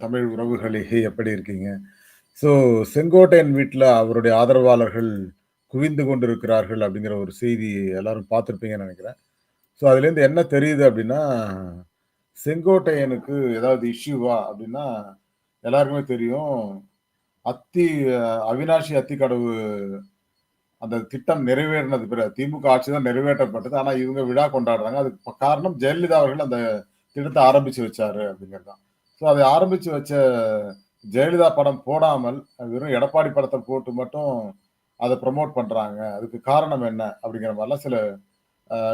தமிழ் உறவுகளே! எப்படி இருக்கீங்க? ஸோ செங்கோட்டையன் வீட்டில் அவருடைய ஆதரவாளர்கள் குவிந்து கொண்டிருக்கிறார்கள் அப்படிங்கிற ஒரு செய்தி எல்லாரும் பார்த்துருப்பீங்கன்னு நினைக்கிறேன் ஸோ அதுலேருந்து என்ன தெரியுது அப்படின்னா, செங்கோட்டையனுக்கு ஏதாவது இஷ்யூவா அப்படின்னா, எல்லாருக்குமே தெரியும். அத்தி அவினாஷி அத்திக்கடவு அந்த திட்டம் நிறைவேறினது பிறகு திமுக ஆட்சி தான் நிறைவேற்றப்பட்டது. ஆனால் இவங்க விழா கொண்டாடுறாங்க. அதுக்கு காரணம் ஜெயலலிதா அவர்கள் அந்த திட்டத்தை ஆரம்பிச்சு வச்சாரு அப்படிங்கிறது தான். ஸோ அதை ஆரம்பித்து வச்ச ஜெயலலிதா படம் போடாமல், வெறும் எடப்பாடி படத்தை போட்டு மட்டும் அதை ப்ரமோட் பண்ணுறாங்க அதுக்கு காரணம் என்ன? அப்படிங்கிற மாதிரிலாம் சில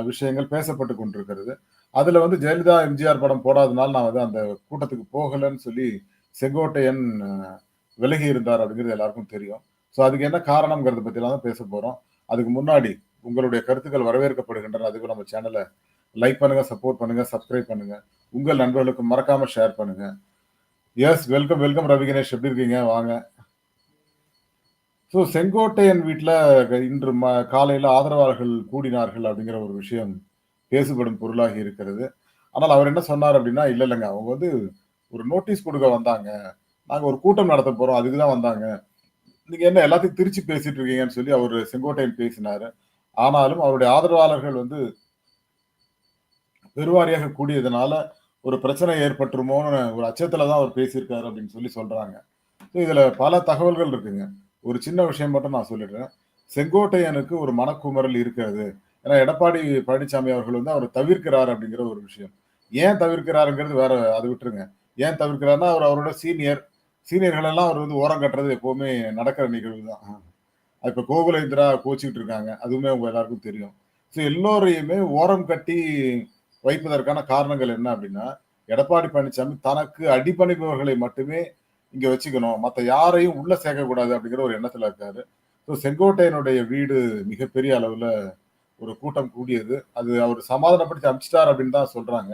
விஷயங்கள் பேசப்பட்டு கொண்டிருக்கிறது. அதில் வந்து ஜெயலலிதா, எம்ஜிஆர் படம் போடாதனால நான் வந்து அந்த கூட்டத்துக்கு போகலன்னு சொல்லி செங்கோட்டையன் விலகி இருந்தார் அப்படிங்கிறது எல்லாருக்கும் தெரியும். ஸோ அதுக்கு என்ன காரணம்ங்கிறத பற்றிலாம் தான் பேச போகிறோம் அதுக்கு முன்னாடி உங்களுடைய கருத்துக்கள் வரவேற்கப்படுகின்றன. அதுக்கு நம்ம சேனலை லைக் பண்ணுங்க, சப்போர்ட் பண்ணுங்க, சப்ஸ்கிரைப் பண்ணுங்க. உங்கள் நண்பர்களுக்கு மறக்காம ஷேர் பண்ணுங்க. Yes welcome, welcome Ravi Ganesh எப்படி இருக்கீங்க? வாங்க. ஸோ செங்கோட்டையன் வீட்டில் இன்று ம காலையில் ஆதரவாளர்கள் கூடினார்கள் அப்படிங்கிற ஒரு விஷயம் பேசுபடும் பொருளாகி இருக்கிறது. ஆனால் அவர் என்ன சொன்னார் அப்படின்னா, இல்லை இல்லைங்க அவங்க வந்து ஒரு நோட்டீஸ் கொடுக்க வந்தாங்க. நாங்கள் ஒரு கூட்டம் நடத்த போகிறோம் அதுக்கு தான் வந்தாங்க. நீங்கள் என்ன எல்லாத்தையும் திருச்சி பேசிட்டு இருக்கீங்கன்னு சொல்லி அவர் செங்கோட்டையன் பேசினாரு. ஆனாலும் அவருடைய ஆதரவாளர்கள் வந்து பெருவாரியாக கூடியதுனால ஒரு பிரச்சனை ஏற்பட்டுருமோன்னு ஒரு அச்சத்துல தான் அவர் பேசியிருக்காரு அப்படின்னு சொல்லி சொல்றாங்க. ஸோ இதுல பல தகவல்கள் இருக்குங்க. ஒரு சின்ன விஷயம் மட்டும் நான் சொல்லிடுறேன். செங்கோட்டையனுக்கு ஒரு மனக்குமரல் இருக்கிறது. ஏன்னா எடப்பாடி பழனிசாமி அவர்கள் வந்து அவர் தவிர்க்கிறார் அப்படிங்கிற ஒரு விஷயம். ஏன் தவிர்க்கிறாருங்கிறது வேற அது விட்டுருங்க. ஏன் தவிர்க்கிறாருன்னா அவர் அவரோட சீனியர். சீனியர்கள் எல்லாம் அவர் வந்து ஓரம் கட்டுறது எப்பவுமே நடக்கிற நிகழ்வு தான். இப்போ கோகுலேந்திரா கோச்சிக்கிட்டு இருக்காங்க. அதுவுமே உங்க எல்லாருக்கும் தெரியும். ஸோ எல்லோரையுமே ஓரம் கட்டி வைப்பதற்கான காரணங்கள் என்ன அப்படின்னா, எடப்பாடி பழனிசாமி தனக்கு அடிபணிபவர்களை மட்டுமே இங்க வச்சுக்கணும். மற்ற யாரையும் உள்ள சேர்க்கக்கூடாது அப்படிங்கிற ஒரு எண்ணத்துல இருக்காரு. ஸோ செங்கோட்டையனுடைய வீடு மிகப்பெரிய அளவுல ஒரு கூட்டம் கூடியது. அது அவர் சமாதானப்படுத்தி அனுப்பிச்சுட்டார் அப்படின்னு தான் சொல்றாங்க.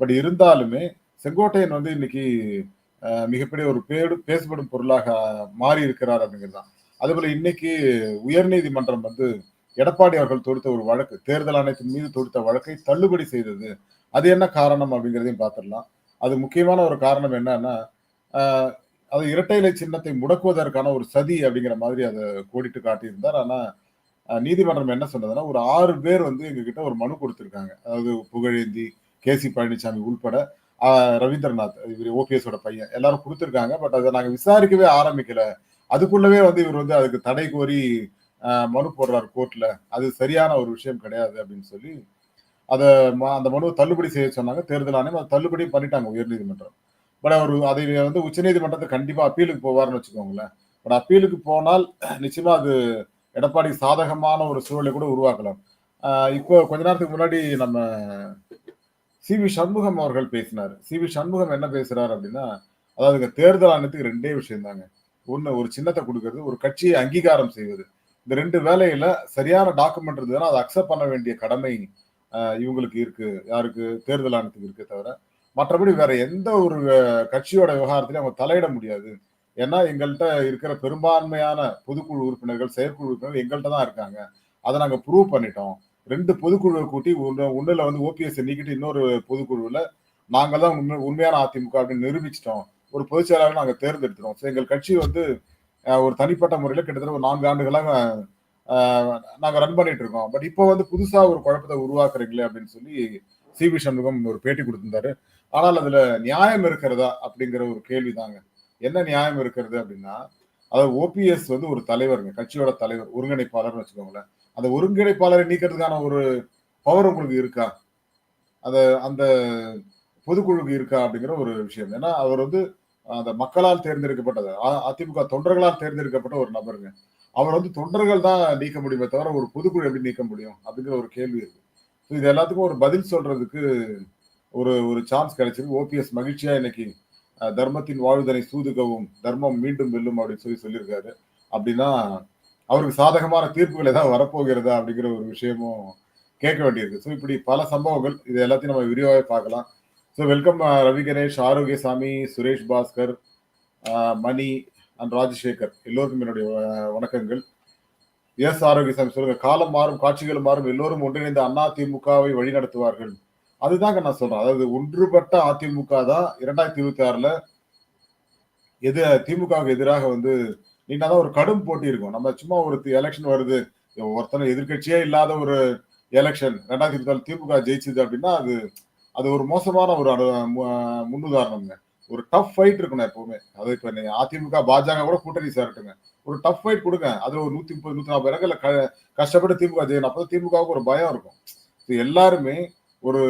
பட் இருந்தாலுமே செங்கோட்டையன் வந்து இன்னைக்கு மிகப்பெரிய ஒரு பேடு பேசப்படும் பொருளாக மாறி இருக்கிறார் அப்படிங்கிறது தான். அதேபோல இன்னைக்கு உயர்நீதிமன்றம் வந்து எடப்பாடி அவர்கள் தொடுத்த ஒரு வழக்கு, தேர்தல் ஆணையத்தின் மீது தொடுத்த வழக்கை தள்ளுபடி செய்தது. அது என்ன காரணம் அப்படிங்கிறதையும் பார்த்துடலாம். அது முக்கியமான ஒரு காரணம் என்னன்னா, அது இரட்டை இலை சின்னத்தை முடக்குவதற்கான ஒரு சதி அப்படிங்கிற மாதிரி அதை கோடிட்டு காட்டியிருந்தார். ஆனால் நீதிமன்றம் என்ன சொன்னதுன்னா, ஒரு ஆறு பேர் வந்து எங்ககிட்ட ஒரு மனு கொடுத்துருக்காங்க அதாவது புகழேந்தி, கே.சி. பழனிசாமி உள்பட ரவீந்திரநாத் இவர் ஓபிஎஸோட பையன். எல்லாரும் கொடுத்துருக்காங்க பட் அதை நாங்கள் விசாரிக்கவே ஆரம்பிக்கல. அதுக்குள்ளவே வந்து இவர் வந்து அதுக்கு தடை கோரி மனு போடுறார் கோர்ட்ல. அது சரியான ஒரு விஷயம் கிடையாது அப்படின்னு சொல்லி, அதை அந்த மனுவை தள்ளுபடி செய்ய சொன்னாங்க. தேர்தல் ஆணையம் அதை தள்ளுபடியும் பண்ணிட்டாங்க உயர்நீதிமன்றம். பட் அவர் அதை வந்து உச்சநீதிமன்றத்துக்கு கண்டிப்பா அப்பீலுக்கு போவார்னு வச்சுக்கோங்களேன். பட் அப்பீலுக்கு போனால் நிச்சயமா அது எடப்பாடி சாதகமான ஒரு சூழலை கூட உருவாக்கலாம். இப்போ கொஞ்ச நேரத்துக்கு முன்னாடி நம்ம சி.வி. சண்முகம் அவர்கள் பேசினார் சி வி சண்முகம் என்ன பேசுறாரு அப்படின்னா, அதாவது தேர்தல் ஆணையத்துக்கு ரெண்டே விஷயம் தாங்க. ஒன்று ஒரு சின்னத்தை கொடுக்கறது ஒரு கட்சியை அங்கீகாரம் செய்வது. இந்த ரெண்டு வேலையில சரியான டாக்குமெண்ட் இருந்ததுன்னா, அதை அக்செப்ட் பண்ண வேண்டிய கடமை இவங்களுக்கு இருக்கு. யாருக்கு? தேர்தல் ஆணையத்துக்கு இருக்கே தவிர, மற்றபடி வேற எந்த ஒரு கட்சியோட விவகாரத்திலையும் அவங்க தலையிட முடியாது. ஏன்னா எங்கள்கிட்ட இருக்கிற பெரும்பான்மையான பொதுக்குழு உறுப்பினர்கள், செயற்குழு உறுப்பினர்கள் எங்கள்கிட்ட தான் இருக்காங்க. அதை நாங்கள் ப்ரூவ் பண்ணிட்டோம். ரெண்டு பொதுக்குழுவை கூட்டி ஒன்று ஒன்றில் வந்து ஓபிஎஸ் நீக்கிட்டு இன்னொரு பொதுக்குழுவில் நாங்கள் தான் உண்மை உண்மையான அதிமுக அப்படின்னு நிரூபிச்சிட்டோம் ஒரு பொதுச் செயலாளர நாங்கள் தேர்ந்தெடுத்துட்டோம். ஸோ எங்கள் கட்சி வந்து ஒரு தனிப்பட்ட முறையில் கிட்டத்தட்ட ஒரு நான்கு ஆண்டுகளாக நாங்கள் ரன் பண்ணிட்டு இருக்கோம். பட் இப்போ வந்து புதுசாக ஒரு குழப்பத்தை உருவாக்குறீங்களே அப்படின்னு சொல்லி சி.வி. சண்முகம் ஒரு பேட்டி கொடுத்திருந்தாரு ஆனால் அதில் நியாயம் இருக்கிறதா? அப்படிங்கிற ஒரு கேள்வி தாங்க. என்ன நியாயம் இருக்கிறது அப்படின்னா, அதாவது ஓபிஎஸ் வந்து ஒரு தலைவருங்க. கட்சியோட தலைவர், ஒருங்கிணைப்பாளர்னு வச்சுக்கோங்களேன். அந்த ஒருங்கிணைப்பாளரை நீக்கிறதுக்கான ஒரு பவர் உங்களுக்கு இருக்கா? அந்த அந்த பொதுக்குழுக்கு இருக்கா? அப்படிங்கிற ஒரு விஷயம். ஏன்னா அவர் வந்து அந்த மக்களால் தேர்ந்தெடுக்கப்பட்டது. அதிமுக தொண்டர்களால் தேர்ந்தெடுக்கப்பட்ட ஒரு நபருங்க. அவர் வந்து தொண்டர்கள் தான் நீக்க முடியுமே தவிர, ஒரு பொதுக்குழு எப்படி நீக்க முடியும்? அப்படிங்கிற ஒரு கேள்வி இருக்கு. ஸோ இது எல்லாத்துக்கும் ஒரு பதில் சொல்றதுக்கு ஒரு ஒரு சான்ஸ் கிடைச்சிருக்கு. ஓபிஎஸ் மகிழ்ச்சியா இன்னைக்கு தர்மத்தின் வாழ்தனை சூதுகவும், தர்மம் மீண்டும் வெல்லும் அப்படின்னு சொல்லி சொல்லியிருக்காரு. அப்படின்னா, அவருக்கு சாதகமான தீர்ப்புகள் ஏதாவது வரப்போகிறதா? அப்படிங்கிற ஒரு விஷயமும் கேட்க வேண்டியிருக்கு. ஸோ இப்படி பல சம்பவங்கள். இது எல்லாத்தையும் நம்ம விரிவாக பார்க்கலாம். So welcome Ravi Ganesh, Arokkiasamy, Suresh Baskar, Mani and Rajasekar எல்லோருக்கும் என்னுடைய uh, வணக்கங்கள். எஸ் ஆரோக்கியசாமி சொல்லுங்க. காலம் மாறும், காட்சிகள் மாறும். எல்லோரும் ஒன்றிணைந்த அண்ணா திமுகவை வழிநடத்துவார்கள். அதுதாங்க நான் சொல்றேன். அதாவது ஒன்றுபட்ட அதிமுக தான் 2026ல எது திமுகவுக்கு எதிராக வந்து நீண்டா தான் ஒரு கடும் போட்டி இருக்கும். நம்ம சும்மா ஒரு எலெக்ஷன் வருது. ஒருத்தனை எதிர்க்கட்சியே இல்லாத ஒரு எலக்ஷன் 2024 திமுக ஜெயிச்சது அப்படின்னா, அது அது ஒரு மோசமான ஒரு மு முன்னுதாரணம்ங்க. ஒரு டஃப் ஃபைட் இருக்கணும் எப்பவுமே. அது இப்ப நீங்க அதிமுக, பாஜக கூட கூட்டணி சேரட்டுங்க. ஒரு டஃப் ஃபைட் கொடுங்க அதுல ஒரு 130, 140 இடங்கள்ல க கஷ்டப்பட்டு திமுக ஜெயிக்கணும். அப்பதான் திமுகவுக்கு ஒரு பயம் இருக்கும். எல்லாருமே ஒரு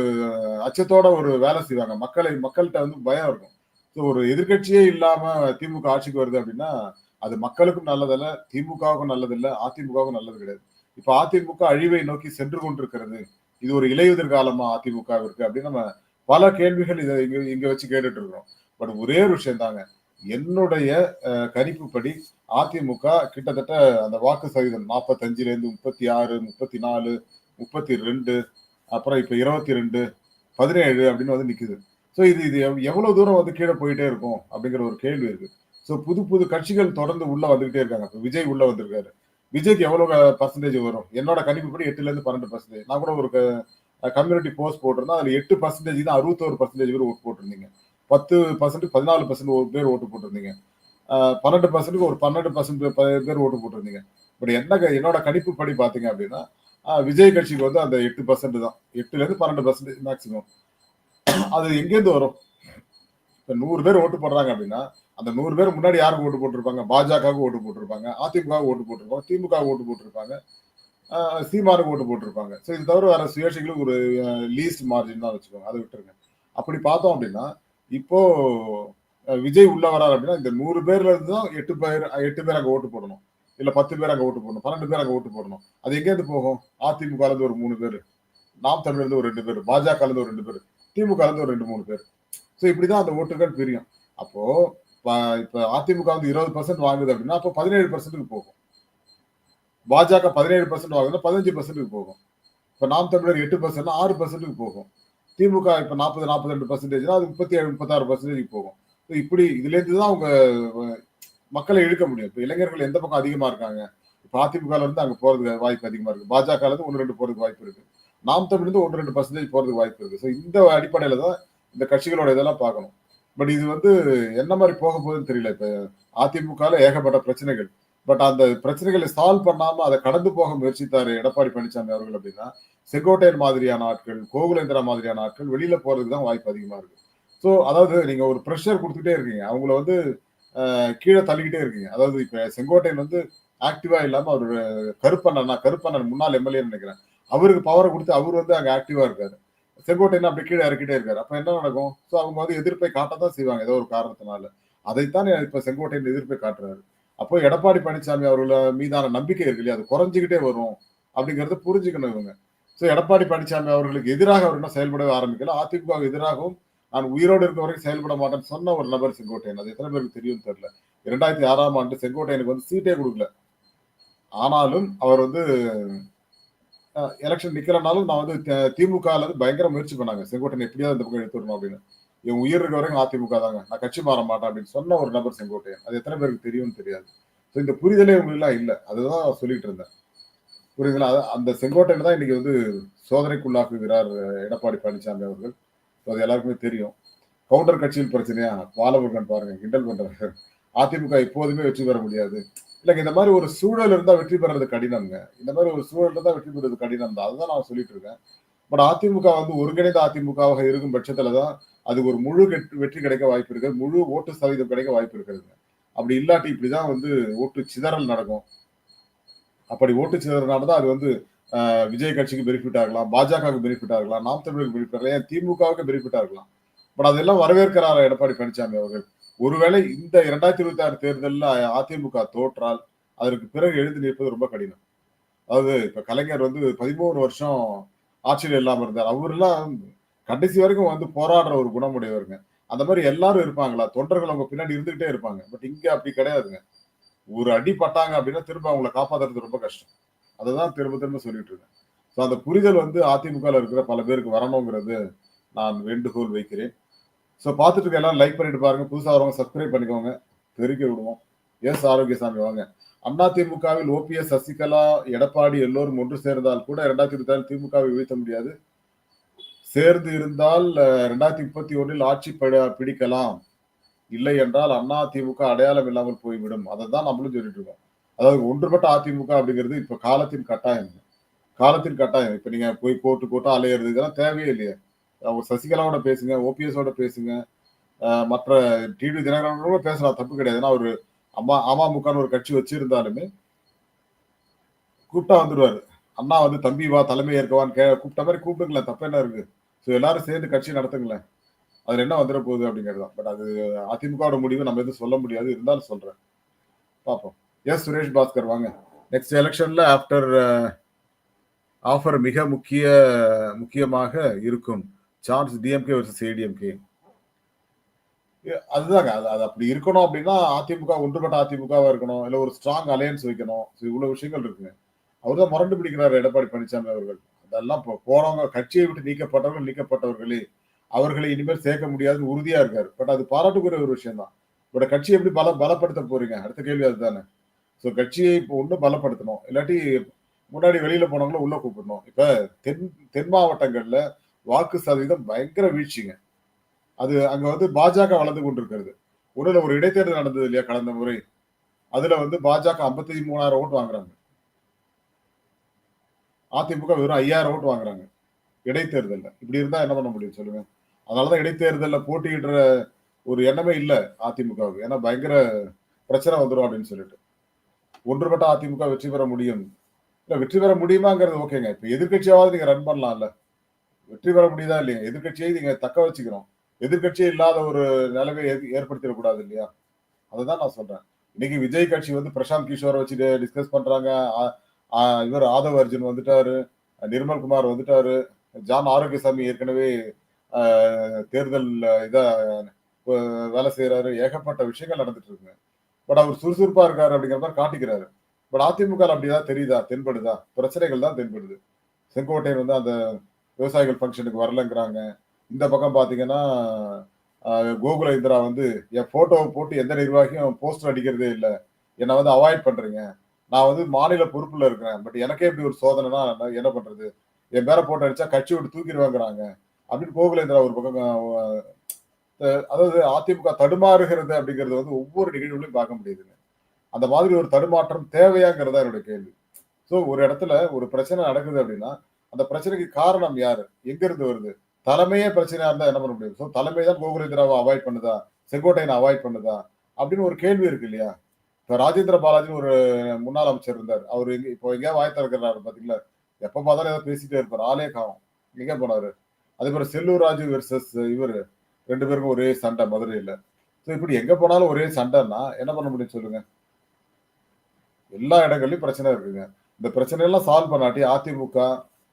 அச்சத்தோட ஒரு வேலை செய்வாங்க. மக்களை மக்கள்கிட்ட வந்து பயம் இருக்கும். ஸோ ஒரு எதிர்க்கட்சியே இல்லாம திமுக ஆட்சிக்கு வருது அப்படின்னா, அது மக்களுக்கும் நல்லதல்ல, திமுகவுக்கும் நல்லதில்லை அதிமுகவுக்கும் நல்லது கிடையாது. இப்ப அதிமுக அழிவை நோக்கி சென்று கொண்டிருக்கிறது. இது ஒரு இலையுதிர் காலமா அதிமுகவிற்கு அப்படின்னு நம்ம பல கேள்விகள் இதை இங்க இங்க வச்சு கேட்டுட்டு இருக்கிறோம். பட் ஒரே ஒரு விஷயம் தாங்க. என்னுடைய கணிப்புப்படி அதிமுக கிட்டத்தட்ட அந்த வாக்கு சதவீதம் 45லேருந்து 36, 34, 32 அப்புறம் இப்ப 22, 17 அப்படின்னு வந்து நிக்குது. ஸோ இது இது எவ்வளவு தூரம் வந்து கீழே போயிட்டே இருக்கும் அப்படிங்கிற ஒரு கேள்வி இருக்கு. ஸோ புது புது கட்சிகள் தொடர்ந்து உள்ள வந்துகிட்டே இருக்காங்க. இப்போ விஜய் உள்ள வந்திருக்காரு. விஜய்க்கு எவ்வளவு பர்சன்டேஜ் வரும்? என்னோட கணிப்பு படி எட்டுல இருந்து பன்னெண்டு பர்சன்டேஜ் நான் கூட ஒரு கம்யூனிட்டி போஸ்ட் போட்டிருந்தேன். அதுல எட்டு பர்சன்டேஜ் தான் அறுபத்தோரு பர்சன்டேஜ் பேர் ஓட்டு போட்டிருந்தீங்க. பத்து பர்சன்ட் பதினாலு பர்சன்ட் ஒரு பேர் ஓட்டு போட்டிருந்தீங்க. பன்னெண்டு பர்சன்ட்டுக்கு ஒரு பன்னெண்டு பர்சன்ட் பேர் ஓட்டு போட்டிருந்தீங்க. பட் என்ன என்னோட கணிப்பு படி பார்த்தீங்க அப்படின்னா விஜய் கட்சிக்கு வந்து அந்த எட்டு பர்சன்ட் தான். எட்டுலேருந்து பன்னெண்டு பர்சன்டேஜ் மேக்ஸிமம் அது எங்கேருந்து வரும்? இப்போ நூறு பேர் ஓட்டு போடுறாங்க அப்படின்னா அந்த நூறு பேர் முன்னாடி யாருக்கு ஓட்டு போட்டிருப்பாங்க? பாஜகவுக்கு ஓட்டு போட்டிருப்பாங்க. அதிமுக ஓட்டு போட்டிருப்பாங்க. திமுக ஓட்டு போட்டிருப்பாங்க. சீமாருக்கு சீமானுக்கு ஓட்டு போட்டிருப்பாங்க. ஸோ இது தவிர வேற சுயேட்சைகளுக்கு ஒரு லீஸ்ட் மார்ஜின் தான் வச்சுக்கோங்க. அதை விட்டுருங்க. அப்படி பார்த்தோம் அப்படின்னா, இப்போ விஜய் உள்ள வராரு அப்படின்னா, இந்த நூறு பேர்ல இருந்து தான் எட்டு பேர் எட்டு பேர் அங்கே ஓட்டு போடணும். இல்ல 10 பேர் அங்கே ஓட்டு போடணும். 12 பேர் அங்கே ஓட்டு போடணும். அது எங்கேருந்து போகும்? அதிமுக இருந்து ஒரு மூணு பேர் நாம் தமிழ்லேருந்து ஒரு ரெண்டு பேர் பாஜக இருந்து ஒரு ரெண்டு பேர் திமுக இருந்து ஒரு 2, 3 பேர். ஸோ இப்படிதான் அந்த ஓட்டுகள் பிரியும். அப்போ இப்போ அதிமுக வந்து 20% வாங்குது அப்படின்னா, அப்போ 17%க்கு போகும். பாஜக 17% வாங்குதுன்னா 15%க்கு போகும். இப்போ நாம் தமிழர் எட்டு பர்சன்ட்னா ஆறு பர்சன்ட்டுக்கு போகும். திமுக இப்போ நாற்பது நாற்பது ரெண்டு பர்சன்டேஜ்னா அது முப்பத்தி ஏழு முப்பத்தாறு பர்சன்டேஜ் போகும். ஸோ இப்படி இதுலேருந்து தான் அவங்க மக்களை இழுக்க முடியும். இப்போ இளைஞர்கள் எந்த பக்கம் அதிகமாக இருக்காங்க? இப்போ அதிமுகல இருந்து அங்கே போகிறதுக்கு வாய்ப்பு அதிகமாக இருக்குது பாஜகல இருந்து ஒன்று ரெண்டு போகிறதுக்கு வாய்ப்பு இருக்குது நாம் தமிழ்ல இருந்து 1, 2% போறதுக்கு வாய்ப்பு இருக்குது ஸோ இந்த அடிப்படையில் தான் இந்த கட்சிகளோட இதெல்லாம் பார்க்கணும். பட் இது வந்து என்ன மாதிரி போக போகுதுன்னு தெரியல. இப்போ அதிமுகவில் ஏகப்பட்ட பிரச்சனைகள். பட் அந்த பிரச்சனைகளை சால்வ் பண்ணாமல் அதை கடந்து போக முயற்சித்தார் எடப்பாடி பழனிசாமி அவர்கள் அப்படின்னா, செங்கோட்டையன் மாதிரியான ஆட்கள், கோகுலேந்திரா மாதிரியான ஆட்கள் வெளியில் போகிறதுக்கு தான் வாய்ப்பு அதிகமாக இருக்குது ஸோ அதாவது நீங்கள் ஒரு ப்ரெஷர் கொடுத்துட்டே இருக்கீங்க. அவங்கள வந்து கீழே தள்ளிக்கிட்டே இருக்கீங்க. அதாவது இப்போ செங்கோட்டையன் வந்து ஆக்டிவா இல்லாம அவர் கருப்பண்ணன் கருப்பண்ணன் முன்னாள் எம்எல்ஏன்னு நினைக்கிறேன். அவருக்கு பவரை கொடுத்து அவர் வந்து அங்க ஆக்டிவா இருக்காரு. செங்கோட்டையன் அப்படி கீழே இறக்கிட்டே இருக்காரு. அப்ப என்ன நடக்கும்? ஸோ அவங்க வந்து எதிர்ப்பை காட்டத்தான் செய்வாங்க ஏதோ ஒரு காரணத்தினால. அதைத்தான் இப்ப செங்கோட்டையன் எதிர்ப்பை காட்டுறாரு. அப்போ எடப்பாடி பழனிசாமி அவர்கள மீதான நம்பிக்கை இருக்கு இல்லையா? அது குறைஞ்சிக்கிட்டே வரும். அப்படிங்கறத புரிஞ்சுக்கணும் இவங்க. ஸோ எடப்பாடி பழனிசாமி அவர்களுக்கு எதிராக அவர் என்ன செயல்படவே ஆரம்பிக்கல. அதிமுக எதிராகவும் நான் உயிரோடு இருக்க வரைக்கும் செயல்பட மாட்டேன்னு சொன்ன ஒரு நபர் செங்கோட்டையன். அது எத்தனை பேருக்கு தெரியும்னு தெரியல. 2006ஆம் ஆண்டு செங்கோட்டையனுக்கு வந்து சீட்டே கொடுக்கல ஆனாலும் அவர் வந்து எலெக்ஷன் நிக்கிறனாலும் நான் வந்து திமுகல இருந்து பயங்கர முயற்சி பண்ணாங்க. செங்கோட்டையன் எப்படியாவது இந்த பக்கம் எடுத்து வரணும் அப்படின்னு. என் உயிர் இருக்க வரைக்கும் அதிமுக தாங்க. நான் கட்சி மாற மாட்டேன் அப்படின்னு சொன்ன ஒரு நபர் செங்கோட்டையன். அது எத்தனை பேருக்கு தெரியும்னு தெரியாது. ஸோ இந்த புரிதலே இவங்களுக்குலாம் இல்ல. அதுதான் சொல்லிட்டு இருந்தேன். புரியுதுங்களா? அந்த செங்கோட்டையன் தான் இன்னைக்கு வந்து சோதனைக்குள்ளாக்குகிறார் எடப்பாடி பழனிசாமி அவர்கள். அது எல்லாருக்குமே தெரியும். கவுண்டர் கட்சியில் பிரச்சனையா? பாலமுருகன் பாருங்க கிண்டல் பண்றாரு. அதிமுக எப்போதுமே வெற்றி பெற முடியாது. இல்லைங்க இந்த மாதிரி ஒரு சூழல் இருந்தால் வெற்றி பெறது கடினம்ங்க. இந்த மாதிரி ஒரு சூழல் இருந்தால் வெற்றி பெறது கடினம் தான். அதுதான் நான் சொல்லிட்டு இருக்கேன். பட் அதிமுக வந்து ஒருங்கிணைந்த அதிமுகவாக இருக்கும் பட்சத்துல தான் அதுக்கு ஒரு முழு வெற்றி வெற்றி கிடைக்க வாய்ப்பு இருக்குது முழு ஓட்டு சதவீதம் கிடைக்க வாய்ப்பு இருக்குதுங்க. அப்படி இல்லாட்டி இப்படிதான் வந்து ஓட்டு சிதறல் நடக்கும். அப்படி ஓட்டு சிதறல் நடந்தால் அது வந்து விஜய் கட்சிக்கு பெனிஃபிட் ஆகலாம். பாஜகவுக்கு பெனிஃபிட் ஆகலாம். நாம் தமிழருக்கு பெனிஃபிட் ஆகலாம். ஏன் திமுகவுக்கு பெனிஃபிட் ஆகலாம். பட் அதெல்லாம் வரவேற்கிறாரா எடப்பாடி பழனிசாமி அவர்கள்? ஒருவேளை இந்த 2026 தேர்தல்ல அதிமுக தோற்றால், அதற்கு பிறகு எழுந்து நிற்பது ரொம்ப கடினம். அதாவது இப்ப கலைஞர் வந்து 13 வருஷம் ஆட்சியில் இல்லாம இருந்தார். அவரெல்லாம் கடைசி வரைக்கும் வந்து போராடுற ஒரு குணமுடையவருங்க. அந்த மாதிரி எல்லாரும் இருப்பாங்களா? தொண்டர்கள் அவங்க பின்னாடி இருந்துகிட்டே இருப்பாங்க. பட் இங்க அப்படி கிடையாதுங்க. ஒரு அடி பட்டாங்க அப்படின்னா திரும்ப அவங்கள காப்பாத்துறது ரொம்ப கஷ்டம். அததான் திரும்ப திரும்ப சொல்லிட்டு இருக்கேன். ஸோ அந்த புரிதல் வந்து அதிமுகவில் இருக்கிற பல பேருக்கு வரணுங்கிறது நான் வேண்டுகோள் வைக்கிறேன். ஸோ பார்த்துட்டு எல்லாம் லைக் பண்ணிட்டு பாருங்க. புதுசாக வரவங்க சப்ஸ்கிரைப் பண்ணிக்கோங்க. பெருக்கி விடுவோம். எஸ் ஆரோக்கியசாமி வாங்க. அதிமுகவில் ஓபிஎஸ், சசிகலா, எடப்பாடி எல்லோரும் ஒன்று சேர்ந்தால் கூட 2026 திமுகவை வீழ்த்த முடியாது. சேர்ந்து இருந்தால் ரெண்டாயிரத்தி முப்பத்தி ஒன்றில் ஆட்சி பட- பிடிக்கலாம் இல்லை என்றால் அண்ணா திமுக அடையாளம் இல்லாமல் போய்விடும் அதை தான் நம்மளும் சொல்லிட்டு இருக்கோம் அதாவது ஒன்றுபட்ட அதிமுக அப்படிங்கிறது இப்போ காலத்தின் கட்டாயம் காலத்தின் கட்டாயம் இப்போ நீங்கள் போய் கோட்டு கோர்ட்டா அலையிறது இதெல்லாம் தேவையே இல்லையா அவங்க சசிகலாவோட பேசுங்க ஓபிஎஸோட பேசுங்க. மற்ற டிடி தினகரனோட பேசலாம் தப்பு கிடையாது. ஏன்னா அம்மா அமமுகன்னு ஒரு கட்சி வச்சிருந்தாலுமே கூப்பிட்டா வந்துடுவாரு அண்ணா வந்து தம்பி வா தலைமை ஏற்கவான்னு கே கூப்பிட்ட மாதிரி கூப்பிடுங்களேன் தப்பு என்ன இருக்கு? ஸோ எல்லாரும் சேர்ந்து கட்சி நடத்துங்களேன். அதில் என்ன வந்துட போகுது அப்படிங்கிறது தான். பட் அது அதிமுகவோட முடிவு நம்ம எதுவும் சொல்ல முடியாது. இருந்தாலும் சொல்கிறேன் பார்ப்போம் எஸ் சுரேஷ் பாஸ்கர் வாங்க. நெக்ஸ்ட் எலெக்ஷனில் ஆஃப்டர் ஆஃபர் மிக முக்கிய முக்கியமாக இருக்கும். சார்ஜ் டிஎம்கே வர்சஸ் ஏடிஎம்கே அதுதாங்க அது அது அப்படி இருக்கணும் அப்படின்னா அதிமுக ஒன்றுபட்ட அதிமுகவா இருக்கணும். இல்ல ஒரு ஸ்ட்ராங் அலையன்ஸ் வைக்கணும். இவ்வளவு விஷயங்கள் இருக்குங்க. அவர் தான் முரண்டு பிடிக்கிறார் எடப்பாடி பழனிசாமி அவர்கள். அதெல்லாம் இப்போ போறவங்க கட்சியை விட்டு நீக்கப்பட்டவர்கள் நீக்கப்பட்டவர்களே. அவர்களை இனிமேல் சேர்க்க முடியாதுன்னு உறுதியா இருக்காரு. பட் அது பாராட்டுக்குரிய ஒரு விஷயம் தான் பட் கட்சியை எப்படி பல பலப்படுத்த போறீங்க? அடுத்த கேள்வி அதுதானே. ஸோ கட்சியை இப்போ ஒண்ணு பலப்படுத்தணும். இல்லாட்டி முன்னாடி வெளியில போனவங்களும் உள்ள கூப்பிடணும். இப்ப தென் தென் மாவட்டங்கள்ல வாக்கு சதவீதம் பயங்கர வீழ்ச்சிங்க. அது அங்க வந்து பாஜக வளர்ந்து கொண்டிருக்கிறது. உடனே ஒரு இடைத்தேர்தல் நடந்தது இல்லையா கடந்த முறை? அதுல வந்து பாஜக ஐம்பத்தி மூணாயிரம் ஓட்டு வாங்குறாங்க. அதிமுக வெறும் ஐயாயிரம் ஓட்டு வாங்குறாங்க. இடைத்தேர்தல்ல. இப்படி இருந்தா என்ன பண்ண முடியும் சொல்லுங்க? அதனாலதான் இடைத்தேர்தலில் போட்டியிடுற ஒரு எண்ணமே இல்லை அதிமுகவுக்கு. ஏன்னா பயங்கர பிரச்சனை வந்துடும் அப்படின்னு சொல்லிட்டு. ஒன்றுபட்ட அதிமுக வெற்றி பெற முடியும். இல்ல வெற்றி பெற முடியுமாங்கிறது ஓகேங்க. இப்ப எதிர்கட்சியாவது நீங்க ரன் பண்ணலாம்ல. வெற்றி பெற முடியுதா இல்லையா? எதிர்கட்சியை நீங்க தக்க வச்சுக்கிறோம் எதிர்கட்சியே இல்லாத ஒரு நிலைமை ஏற்படுத்திடக்கூடாது இல்லையா? அதுதான் நான் சொல்றேன். இன்னைக்கு விஜய் கட்சி வந்து பிரசாந்த் கிஷோரை வச்சுட்டு டிஸ்கஸ் பண்றாங்க. இவர் ஆதவ் அர்ஜுன் வந்துட்டாரு. நிர்மல் குமார் வந்துட்டாரு. ஜான் ஆரோக்கியசாமி ஏற்கனவே தேர்தல் இத வேலை செய்யறாரு ஏகப்பட்ட விஷயங்கள் நடந்துட்டு இருக்குங்க பட் அவர் சுறுசுறுப்பா இருக்காரு அப்படிங்கிற மாதிரி காட்டிக்கிறாரு. பட் அதிமுக அப்படிதான் தெரியுதா? தென்படுதா? பிரச்சனைகள் தான் தென்படுது. செங்கோட்டையன் வந்து அந்த விவசாயிகள் ஃபங்க்ஷனுக்கு வரலங்கிறாங்க. இந்த பக்கம் பார்த்தீங்கன்னா கோகுல இந்திரா வந்து என் ஃபோட்டோவை போட்டு எந்த நிர்வாகியும் போஸ்டர் அடிக்கிறதே இல்லை. என்னை வந்து அவாய்ட் பண்ணுறீங்க நான் வந்து மாநில பொறுப்பில் இருக்கிறேன். பட் எனக்கே இப்படி ஒரு சோதனைனா நான் என்ன பண்ணுறது என் பேரை போட்டோ அடித்தா கட்சி விட்டு தூக்கிடுவாங்கிறாங்க. அப்படின்னு கோகுலேந்திரா ஒரு பக்கம் அதாவது அதிமுக தடுமாறுகிறது அப்படிங்கிறது வந்து ஒவ்வொரு நிகழ்வுலையும் பார்க்க முடியுதுங்க. அந்த மாதிரி ஒரு தடுமாற்றம் தேவையாங்கிறதா என்னுடைய கேள்வி. ஸோ ஒரு இடத்துல ஒரு பிரச்சனை நடக்குது அப்படின்னா அந்த பிரச்சனைக்கு காரணம் யாரு? எங்க இருந்து வருது? தலைமையே பிரச்சனையா இருந்தா என்ன பண்ண முடியும்? ஸோ தலைமை தான் கோகுலேந்திராவை அவாய்ட் பண்ணுதா? செங்கோட்டையனை அவாய்ட் பண்ணுதா? அப்படின்னு ஒரு கேள்வி இருக்கு இல்லையா? இப்ப ராஜேந்திர பாலாஜின்னு ஒரு முன்னாள் அமைச்சர் இருந்தார். அவர் எங்க இப்போ எங்கேயா வாய் திறக்கிறாரு பாத்தீங்களா? எப்ப பார்த்தாலும் ஏதாவது பேசிட்டே இருப்பார். ஆளே காணும். எங்க போனாரு. அதே மாதிரி செல்லூர் ராஜு வெர்சஸ் இவர். ரெண்டு பேருக்கும் ஒரே சண்டை மதுரையில். ஸோ இப்படி எங்க போனாலும் ஒரே சண்டைன்னா என்ன பண்ண முடியும் சொல்லுங்க? எல்லா இடங்கள்லயும் பிரச்சனை இருக்குங்க. இந்த பிரச்சனை எல்லாம் சால்வ் பண்ணாட்டி அதிமுக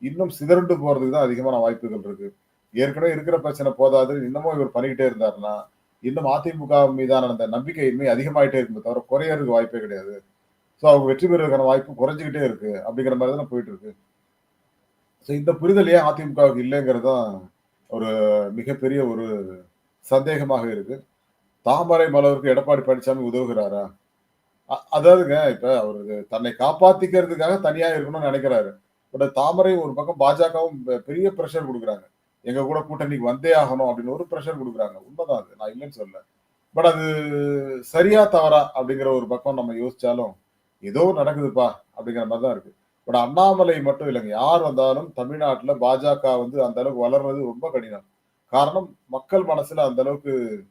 இன்னும் சிதறண்டு போறதுக்கு தான் அதிகமான வாய்ப்புகள் இருக்கு. ஏற்கனவே இருக்கிற பிரச்சனை போதாது இன்னமும் இவர் பண்ணிக்கிட்டே இருந்தாருன்னா இன்னும் அதிமுக மீதான அந்த நம்பிக்கையின்மை அதிகமாயிட்டே இருக்குமே தவிர குறையறதுக்கு வாய்ப்பே கிடையாது. ஸோ அவங்க வெற்றி பெறுவதற்கான வாய்ப்பு குறைஞ்சிக்கிட்டே இருக்கு அப்படிங்கிற மாதிரி தான் போயிட்டு இருக்கு. ஸோ இந்த புரிதல் ஏன் அதிமுகவுக்கு இல்லைங்கிறது தான் ஒரு மிகப்பெரிய ஒரு சந்தேகமாக இருக்கு. தாமரை மலருக்கு எடப்பாடி பழனிசாமி உதவுகிறாரா? அதாவதுங்க இப்ப அவருக்கு தன்னை காப்பாத்திக்கிறதுக்காக தனியா இருக்கணும்னு நினைக்கிறாரு. தாமரை ஒரு பக்கம் பாஜகவும் பெரிய ப்ரெஷர் கொடுக்குறாங்க. எங்க கூட கூட்டணிக்கு வந்தே ஆகணும் அப்படின்னு ஒரு ப்ரெஷர் கொடுக்குறாங்க. உண்மைதான் அது. நான் இல்லைன்னு சொல்லல. பட் அது சரியா தவறா அப்படிங்கிற ஒரு பக்கம் நம்ம யோசிச்சாலும் ஏதோ நடக்குதுப்பா அப்படிங்கிற மாதிரி தான் இருக்கு. பட் அண்ணாமலை மட்டும் இல்லைங்க. யார் வந்தாலும் தமிழ்நாட்டில் பாஜக வந்து அந்த அளவுக்கு வளர்றது ரொம்ப கடினம். காரணம் மக்கள் மனசுல அந்த அளவுக்கு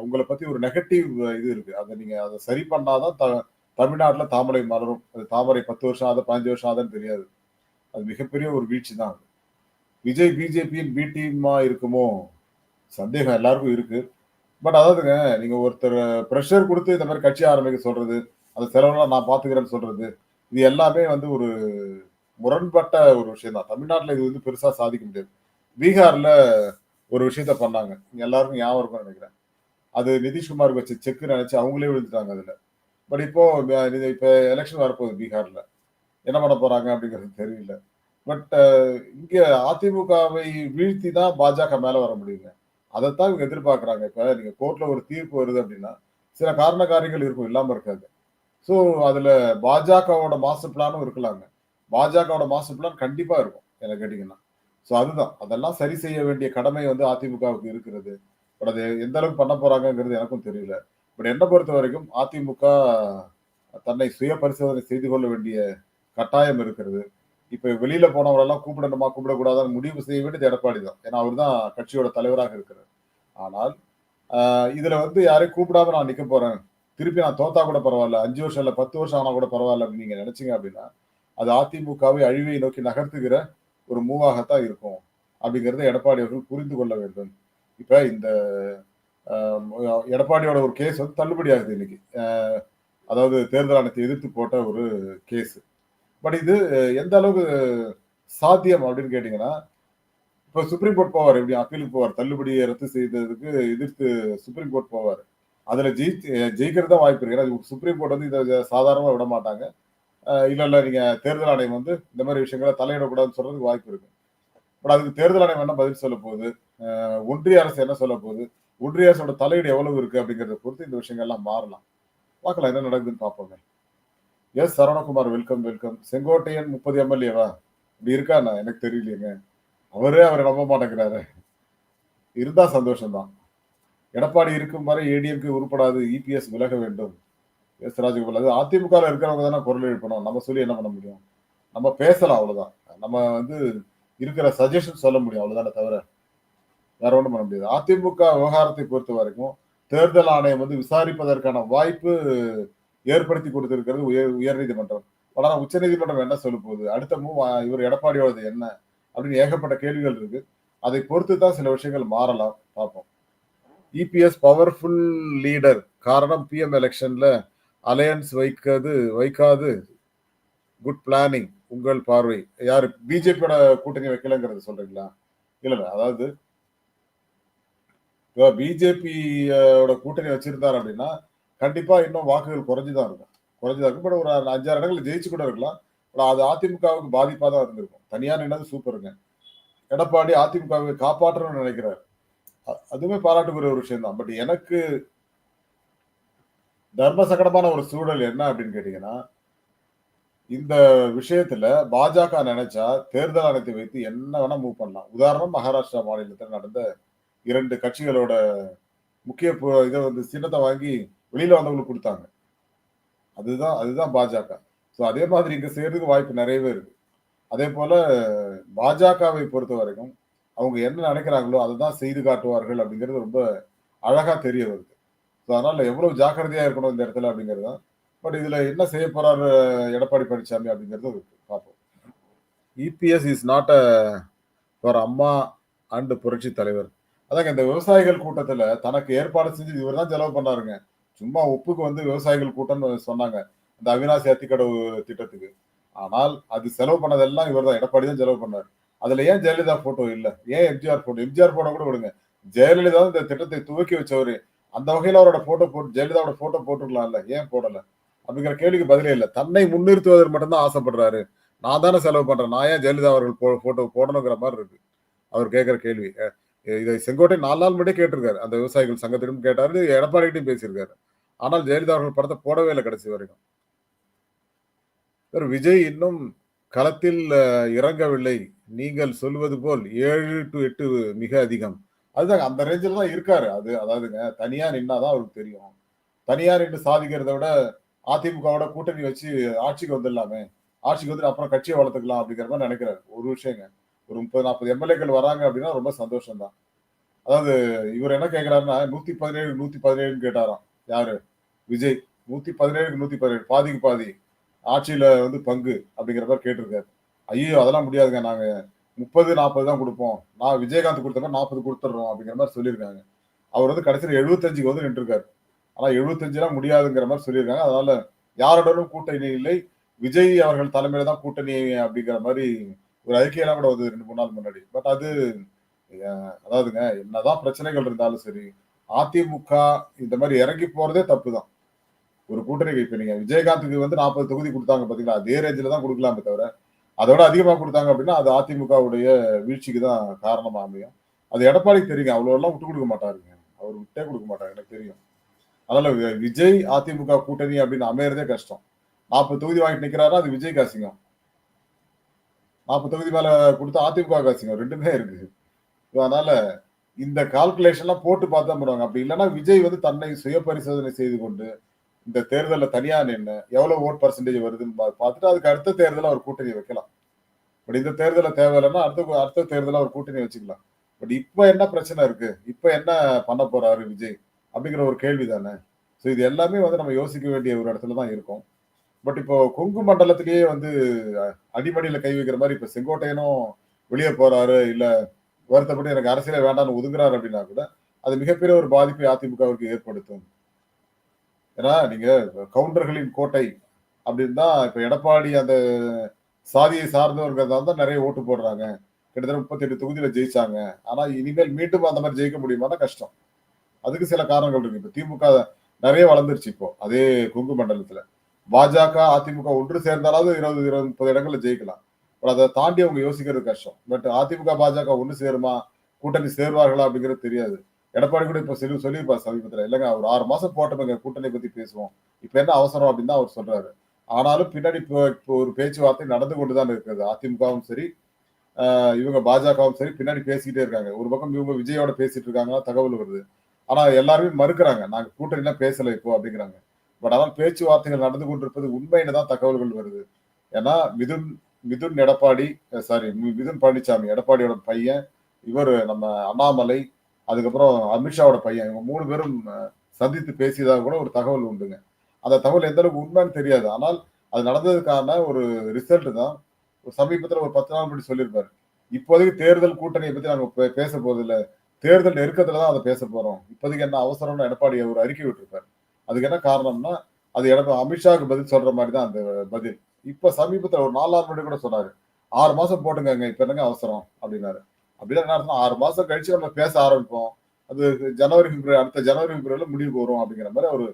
உங்களை பத்தி ஒரு நெகட்டிவ் இது இருக்கு. அதை நீங்க அதை சரி பண்ணாதான் த- தமிழ்நாட்டில் தாமரை மலரும். அது தாமரை பத்து வருஷம் ஆகுது பதினஞ்சு வருஷம் ஆகுதுன்னு தெரியாது. அது மிகப்பெரிய ஒரு வீழ்ச்சி தான் அது. விஜய் பிஜேபியின் பி டீமா இருக்குமோ? சந்தேகம் எல்லாருக்கும் இருக்கு. பட் அதாவதுங்க நீங்க ஒருத்தர் ப்ரெஷர் கொடுத்து இந்த மாதிரி கட்சி ஆரம்பிக்க சொல்றது அந்த செலவெல்லாம் நான் பாத்துக்கிறேன்னு சொல்றது இது எல்லாமே வந்து ஒரு முரண்பட்ட ஒரு விஷயம் தான். தமிழ்நாட்டில் இது வந்து பெருசா சாதிக்க முடியாது. பீகார்ல ஒரு விஷயத்த பண்ணாங்க. எல்லாருக்கும் ஞாபகம் இருக்கும்னு நினைக்கிறேன். அது நிதிஷ்குமார் வச்சு செக் நினைச்சு அவங்களே விழுந்துட்டாங்க அதுல. பட் இப்போ இப்போ இது எலெக்ஷன் வரப்போகுது பீகார்ல. என்ன பண்ண போறாங்க அப்படிங்கிறது தெரியல பட் இங்க அதிமுகவை வீழ்த்தி தான் பாஜக மேல வர முடியுங்க அதைத்தான் இவங்க எதிர்பார்க்கறாங்க இப்ப நீங்க கோர்ட்ல ஒரு தீர்ப்பு வருது அப்படின்னா சில காரண காரியங்கள் இருக்கும் இல்லாம இருக்காது ஸோ அதுல பாஜகவோட மாஸ்டர் பிளானும் இருக்கலாங்க பாஜகவோட மாஸ்டர் பிளான் கண்டிப்பா இருக்கும் என்ன கேட்டீங்கன்னா ஸோ அதுதான். அதெல்லாம் சரி செய்ய வேண்டிய கடமை வந்து அதிமுகவுக்கு இருக்கிறது. பட் அது எந்த அளவுக்கு பண்ண போறாங்கிறது எனக்கும் தெரியல. பட் பொறுத்த வரைக்கும் அதிமுக தன்னை சுய பரிசோதனை செய்து கொள்ள வேண்டிய கட்டாயம் இருக்கிறது. இப்ப வெளியில போனவரெல்லாம் கூப்பிடணுமா, கூப்பிடக்கூடாதான்னு முடிவு செய்ய வேண்டியது எடப்பாடி தான். ஏன்னா, அவர் தான் கட்சியோட தலைவராக இருக்கிறார். ஆனால், இதுல வந்து யாரையும் கூப்பிடாம நான் நிக்க போறேன். திருப்பி நான் தோத்தா கூட பரவாயில்ல அஞ்சு வருஷம் இல்ல 10 வருஷம் ஆனா கூட பரவாயில்ல அப்படின்னு நீங்க நினைச்சீங்க அப்படின்னா, அது அதிமுகவை அழிவை நோக்கி நகர்த்துகிற ஒரு மூவாகத்தான் இருக்கும். அப்படிங்கிறத எடப்பாடி அவர்கள் புரிந்து கொள்ள வேண்டும். இப்ப இந்த எடப்பாடியோட ஒரு கேஸ் வந்து தள்ளுபடி ஆகுது இன்னைக்கு. அதாவது தேர்தல் ஆணையத்தை எதிர்த்து போட்ட ஒரு கேஸ். பட் இது எந்த அளவுக்கு சாத்தியம் அப்படின்னு கேட்டீங்கன்னா, இப்ப சுப்ரீம் கோர்ட் போவார் எப்படி அப்பீலுக்கு போவார். தள்ளுபடியை ரத்து செய்ததுக்கு எதிர்த்து சுப்ரீம் கோர்ட் போவார் அதுல ஜெயிச்சு ஜெயிக்கிறது தான் வாய்ப்பு இருக்கு. ஏன்னா சுப்ரீம் கோர்ட் வந்து இதை சாதாரணமா விட மாட்டாங்க. இல்லை இல்ல, இல்ல நீங்க தேர்தல் ஆணையம் வந்து இந்த மாதிரி விஷயங்களை தலையிடக்கூடாதுன்னு சொல்றதுக்கு வாய்ப்பு இருக்கு. பட் அதுக்கு தேர்தல் ஆணையம் என்ன பதில் சொல்ல போகுது? ஒன்றிய அரசு என்ன சொல்ல போகுது? ஒன்றிய அரசோட தலையீடு எவ்வளவு இருக்கு அப்படிங்கிறத பொறுத்து இந்த விஷயங்கள்லாம் மாறலாம். பார்க்கலாம் என்ன நடக்குதுன்னு பார்ப்போமே. Yes Saravanakumar welcome, welcome. Sengottaiyan 30 எம்எல்ஏவா? இப்படி இருக்கான்னா? எனக்கு தெரியலையேங்க. அவரே அவரை நம்ப மாட்டேங்கிறாரு இருந்தா சந்தோஷம்தான் எடப்பாடி இருக்கும் வரை ஏடிஎம்கே உருப்படாது. இபிஎஸ் விலக வேண்டும். எஸ் ராஜகோபால். அது அதிமுக இருக்கிறவங்க தானே குரல் எழுப்பணும். நம்ம சொல்லி என்ன பண்ண முடியும்? நம்ம பேசலாம் அவ்வளோதான் நம்ம வந்து இருக்கிற சஜஷன் சொல்ல முடியும். அவ்வளவுதானே தவிர, வேற ஒன்றும் பண்ண முடியாது. அதிமுக விவகாரத்தை பொறுத்த வரைக்கும் தேர்தல் ஆணையம் வந்து விசாரிப்பதற்கான வாய்ப்பு ஏற்படுத்தி கொடுத்திருக்கிறது உயர் உயர்நீதிமன்றம். உச்ச உச்சநீதிமன்றம் என்ன சொல்லப் போகுது? அடுத்த மூவ் இவர் எடப்பாடியோடது என்ன? அப்படின்னு ஏகப்பட்ட கேள்விகள் இருக்கு. அதை பொறுத்து தான் சில விஷயங்கள் மாறலாம். பார்ப்போம். EPS powerful leader. காரணம் பிஎம் எலெக்ஷன்ல அலையன்ஸ் வைக்காது வைக்காது குட் பிளானிங். உங்கள் பார்வை. யார் பிஜேபியோட கூட்டணி வைக்கலங்கிறது சொல்றீங்களா? இல்ல, இல்ல. அதாவது பிஜேபியோட கூட்டணி வச்சிருந்தார் அப்படின்னா, கண்டிப்பா இன்னும் வாக்குகள் குறைஞ்சு தான் இருக்கும். குறைஞ்சு தான் இருக்கும். பட் ஒரு அஞ்சாறு இடங்கள் ஜெயிச்சு கூட இருக்கலாம். பட் அது அதிமுகவுக்கு பாதிப்பா தான் இருந்திருக்கும். தனியார் நின்னது சூப்பருங்க. எடப்பாடி அதிமுகவை காப்பாற்றணும்னு நினைக்கிறார். அதுவுமே பாராட்டுக்குரிய ஒரு விஷயம் தான். பட் எனக்கு தர்ம சங்கடமான ஒரு சூழல் என்ன அப்படின்னு கேட்டீங்கன்னா, இந்த விஷயத்துல பாஜக நினைச்சா தேர்தல் ஆணையத்தை வைத்து என்ன வேணா மூவ் பண்ணலாம். உதாரணம் மகாராஷ்டிரா மாநிலத்தில் நடந்த இரண்டு கட்சிகளோட முக்கிய இதை வந்து சின்னத்தை வாங்கி வெளியில வந்தவங்களுக்கு கொடுத்தாங்க அதுதான் அதுதான் பாஜக. ஸோ அதே மாதிரி இங்க செய்யறதுக்கு வாய்ப்பு நிறையவே இருக்கு. அதேபோல பாஜகவை பொறுத்த வரைக்கும் அவங்க என்ன நினைக்கிறாங்களோ அதை தான் செய்து காட்டுவார்கள் அப்படிங்கிறது ரொம்ப அழகா தெரிய வருது. ஸோ அதனால எவ்வளவு ஜாக்கிரதையா இருக்கணும் இந்த இடத்துல அப்படிங்கிறது தான். பட் இதுல என்ன செய்ய போறாரு எடப்பாடி பழனிசாமி அப்படிங்கிறது இருக்கு. பார்ப்போம். EPS is not a for Amma and Puratchi Thalaivar. அதாங்க இந்த விவசாயிகள் கூட்டத்துல தனக்கு ஏற்பாடு செஞ்சு இவர் தான் செலவு பண்ணாருங்க. சும்மா ஒப்புக்கு வந்து விவசாயிகள் கூட்டம்னு சொன்னாங்க. இந்த அவினாசி அத்திக்கடவு திட்டத்துக்கு. ஆனால் அது செலவு பண்ணதெல்லாம் இவர் தான் எடப்பாடி தான் செலவு பண்ணார் அதுல ஏன் ஜெயலலிதா போட்டோ இல்ல? ஏன் எம்ஜிஆர் போட்டோ? எம்ஜிஆர் போட்டோ கூட விடுங்க. ஜெயலலிதா இந்த திட்டத்தை துவக்கி வச்சவரு. அந்த வகையில் அவரோட போட்டோ போட்டு ஜெயலலிதாவோட போட்டோ போட்டுருக்கலாம்ல. ஏன் போடல? அப்படிங்கிற கேள்விக்கு பதிலே இல்லை தன்னை முன்னிறுத்துவதற்கு மட்டும்தான் ஆசைப்படுறாரு. நான் தானே செலவு பண்றேன். நான் ஏன் ஜெயலலிதா அவர்கள் போ போட்டோ போடணுங்கிற மாதிரி இருக்கு. அவர் கேட்கிற கேள்வி. இதை செங்கோட்டை நாலு நாள் முன்னாடியே கேட்டிருக்காரு. அந்த விவசாயிகள் சங்கத்திடம் கேட்டாரு. எடப்பாடிகிட்டயும் பேசியிருக்காரு. ஆனால் ஜெயலலிதா அவர்கள் படத்த போடவே இல்லை கடைசி வரைக்கும். விஜய் இன்னும் களத்தில் இறங்கவில்லை. நீங்கள் சொல்வது போல் ஏழு டு எட்டு மிக அதிகம். அதுதாங்க அந்த ரேஞ்சில் தான் இருக்காரு. அது அதாவதுங்க தனியா நின்னா தான் அவருக்கு தெரியும். தனியா நின்று சாதிக்கிறத விட அதிமுகவோட கூட்டணி வச்சு ஆட்சிக்கு வந்துடலாமே. ஆட்சிக்கு வந்து அப்புறம் கட்சியை வளர்த்துக்கலாம் அப்படிங்கிற மாதிரி நினைக்கிறாரு. ஒரு விஷயங்க. ஒரு 30, 40 எம்எல்ஏக்கள் வராங்க அப்படின்னா ரொம்ப சந்தோஷம் தான். அதாவது இவர் என்ன கேட்கிறாருன்னா 117 117ன்னு கேட்டாராம். யாரு? விஜய். 117க்கு 117 பாதிக்கு பாதி. ஆட்சியில வந்து பங்கு அப்படிங்கிற மாதிரி கேட்டிருக்காரு. ஐயோ அதெல்லாம் முடியாதுங்க. நாங்க 30, 40 தான் கொடுப்போம் நான் விஜயகாந்த் கொடுத்த மாதிரி நாற்பது கொடுத்துட்றோம் அப்படிங்கிற மாதிரி சொல்லியிருக்காங்க. அவர் வந்து கடைசியில் எழுபத்தஞ்சுக்கு வந்து நின்றுருக்காரு. ஆனால் எழுபத்தஞ்சுலாம் முடியாதுங்கிற மாதிரி சொல்லியிருக்காங்க. அதனால யாருடனும் கூட்டணி இல்லை. விஜய் அவர்கள் தலைமையில தான் கூட்டணி அப்படிங்கிற மாதிரி ஒரு அறிக்கையெல்லாம் கூட வந்து ரெண்டு மூணு நாள் முன்னாடி. பட் அது அதாவதுங்க என்னதான் பிரச்சனைகள் இருந்தாலும் சரி, அதிமுக இந்த மாதிரி இறங்கி போறதே தப்பு தான். ஒரு கூட்டணி இப்ப நீங்க விஜயகாந்துக்கு வந்து 40 தொகுதி குடுத்தாங்க பாத்தீங்களா அதே ரேஞ்சில தான் குடுக்கலாமே தவிர, அத விட அதிகமா குடுத்தாங்க அப்படின்னா, அது அதிமுகவுடைய வீழ்ச்சிக்கு தான் காரணமா அமையும். அது எடப்பாடிக்கு தெரியுங்க. அவ்வளோலாம் விட்டு குடுக்க மாட்டாருங்க. அவர் விட்டே குடுக்க மாட்டாங்க எனக்கு தெரியும். அதனால விஜய் அதிமுக கூட்டணி அப்படின்னு அமையறதே கஷ்டம். 40 தொகுதி வாங்கிட்டு நிக்கிறாருன்னா, அது விஜய் காசிங்கம் நாற்பது தொகுதி மேல குடுத்தா அதிமுக காசிங்கம் ரெண்டுமே இருக்கு. அதனால இந்த கால்குலேஷன்லாம் போட்டு பார்த்தா பண்ணுவாங்க. அப்படி இல்லைன்னா விஜய் வந்து தன்னை சுய பரிசோதனை செய்து கொண்டு, இந்த தேர்தலில் தனியா நின்று எவ்வளவு ஓட் பர்சன்டேஜ் வருதுன்னு பார்த்துட்டு, அதுக்கு அடுத்த தேர்தலில் ஒரு கூட்டணி வைக்கலாம். பட் இந்த தேர்தலில் தேவையில்லைன்னா அடுத்த அடுத்த தேர்தலில் ஒரு கூட்டணி வச்சுக்கலாம். பட் இப்போ என்ன பிரச்சனை இருக்கு? இப்போ என்ன பண்ண போறாரு விஜய்? அப்படிங்கிற ஒரு கேள்வி தானே. ஸோ இது எல்லாமே வந்து நம்ம யோசிக்க வேண்டிய ஒரு இடத்துல தான் இருக்கும் பட் இப்போ கொங்கு மண்டலத்திலேயே வந்து அடிமடியில் கை வைக்கிற மாதிரி இப்போ செங்கோட்டையனும் வெளியே போறாரு, இல்லை வருத்தப்பட்டு எனக்கு அரசியலே வேண்டாம்னு ஒதுங்குறாரு அப்படின்னா கூட, அது மிகப்பெரிய ஒரு பாதிப்பை அதிமுகவிற்கு ஏற்படுத்தும். ஏன்னா, நீங்க கவுண்டர்களின் கோட்டை அப்படின்னு தான் இப்ப எடப்பாடி அந்த சாதியை சார்ந்தவர்கள் தான் நிறைய ஓட்டு போடுறாங்க. கிட்டத்தட்ட 38 தொகுதியில ஜெயிச்சாங்க. ஆனா இனிமேல் மீண்டும் அந்த மாதிரி ஜெயிக்க முடியுமானா கஷ்டம். அதுக்கு சில காரணங்கள் இருக்கு. இப்ப திமுக நிறைய வளர்ந்துருச்சு இப்போ. அதே கொங்கு மண்டலத்துல. பாஜக, அதிமுக ஒன்று சேர்ந்தாலாவது 20, 20, 30 இடங்கள்ல ஜெயிக்கலாம். பட் அதை தாண்டி அவங்க யோசிக்கிறது கஷ்டம். பட் அதிமுக, பாஜக ஒன்று சேருமா? கூட்டணி சேருவார்களா? அப்படிங்கிறது தெரியாது. எடப்பாடி கூட இப்ப சொல்லி சொல்லியிருப்பார் சமீபத்துல. இல்லைங்க ஒரு ஆறு மாசம் போட்டோமேங்க கூட்டணி பத்தி பேசுவோம். இப்ப என்ன அவசரம் அப்படின்னு தான் அவர் சொல்றாரு. ஆனாலும் பின்னாடி இப்போ இப்போ ஒரு பேச்சுவார்த்தை நடந்து கொண்டு தான் இருக்குது அதிமுகவும் சரி, இவங்க பாஜகவும் சரி பின்னாடி பேசிக்கிட்டே இருக்காங்க. ஒரு பக்கம் இவங்க விஜயோட பேசிட்டு இருக்காங்கன்னா தகவல் வருது. ஆனா எல்லாருமே மறுக்கிறாங்க. நாங்க கூட்டணிலாம் பேசல இப்போ அப்படிங்கிறாங்க. பட் ஆனால் பேச்சுவார்த்தைகள் நடந்து கொண்டிருப்பது உண்மைன்னு தான் தகவல்கள் வருது. ஏன்னா மிதுன் மிதுன் எடப்பாடி சாரி மிதுன் பழனிசாமி எடப்பாடியோட பையன், இவர் நம்ம அண்ணாமலை, அதுக்கப்புறம் அமித்ஷாவோட பையன். இவங்க மூணு பேரும் சந்தித்து பேசியதாக கூட ஒரு தகவல் உண்டுங்க. அந்த தகவல் எந்த அளவுக்கு உண்மைன்னு தெரியாது. ஆனால் அது நடந்ததுக்கான ஒரு ரிசல்ட் தான் ஒரு சமீபத்தில் ஒரு 10 நாள் முன்னாடி சொல்லியிருப்பாரு. இப்போதைக்கு தேர்தல் கூட்டணியை பற்றி நாங்கள் பேச போறதில்ல. தேர்தல் நெருக்கத்துல தான் அதை பேச போறோம். இப்போதைக்கு என்ன அவசரம்னு எடப்பாடி ஒரு அறிக்கை விட்டுருப்பாரு அதுக்கு என்ன காரணம்னா, அது எடப்பா அமித்ஷாவுக்கு பதில் சொல்ற மாதிரி தான் அந்த பதில். இப்ப சமீபத்தில் ஒரு நாலாறு மணி கூட சொன்னாரு. ஆறு மாசம் போட்டுங்கங்க. இப்ப என்னங்க அவசரம் அப்படின்னாரு. அப்படின்னா என்ன அர்த்தம்? ஆறு மாசம் கழிச்சு நம்ம பேச ஆரம்பிப்போம். அது ஜனவரி, பிப்ரவரி அடுத்த ஜனவரி, பிப்ரவரில முடிவுக்கு வரும் அப்படிங்கிற மாதிரி ஒரு